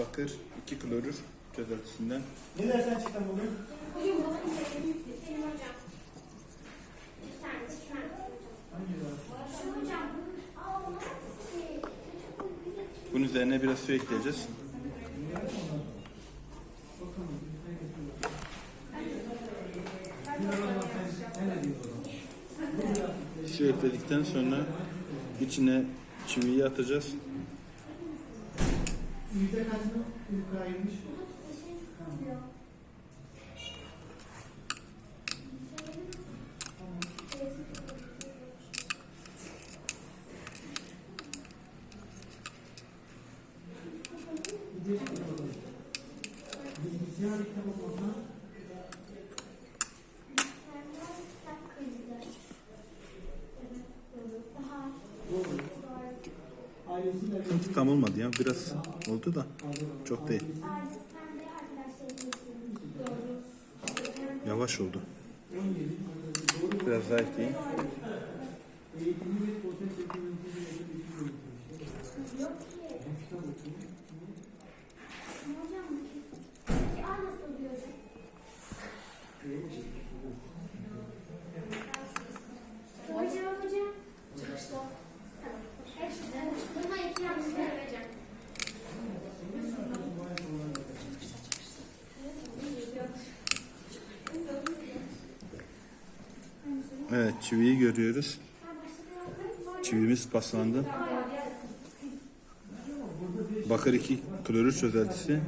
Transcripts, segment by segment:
bakır, 2 klorür çözeltisinden. Ne dersen çıkan bugün? Hocam bana izledim. Benim hocam. Bir tane, tane. Hangi var? Şu hocam. Aa, o nasıl şey? Bunun üzerine biraz su ekleyeceğiz. Su ekledikten sonra içine çiviyi atacağız. Yüzde kaçını yukarı ayırmış? Mi bakalım? Bilgisayar kitap okumaktan tam olmadı ya. Biraz oldu da çok değil. Yavaş oldu. 17 Biraz daha ekleyeyim. Evet çiviyi görüyoruz. Çivimiz paslandı. Bakır 2 klorür çözeltisi.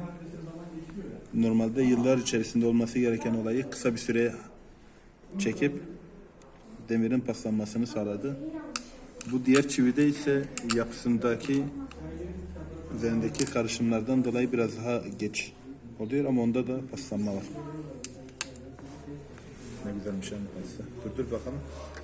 Normalde yıllar içerisinde olması gereken olayı kısa bir süre çekip demirin paslanmasını sağladı. Bu diğer çivide ise yapısındaki üzerindeki karışımlardan dolayı biraz daha geç oluyor ama onda da paslanma var. Ne güzelmiş anlatması. Dur bakalım.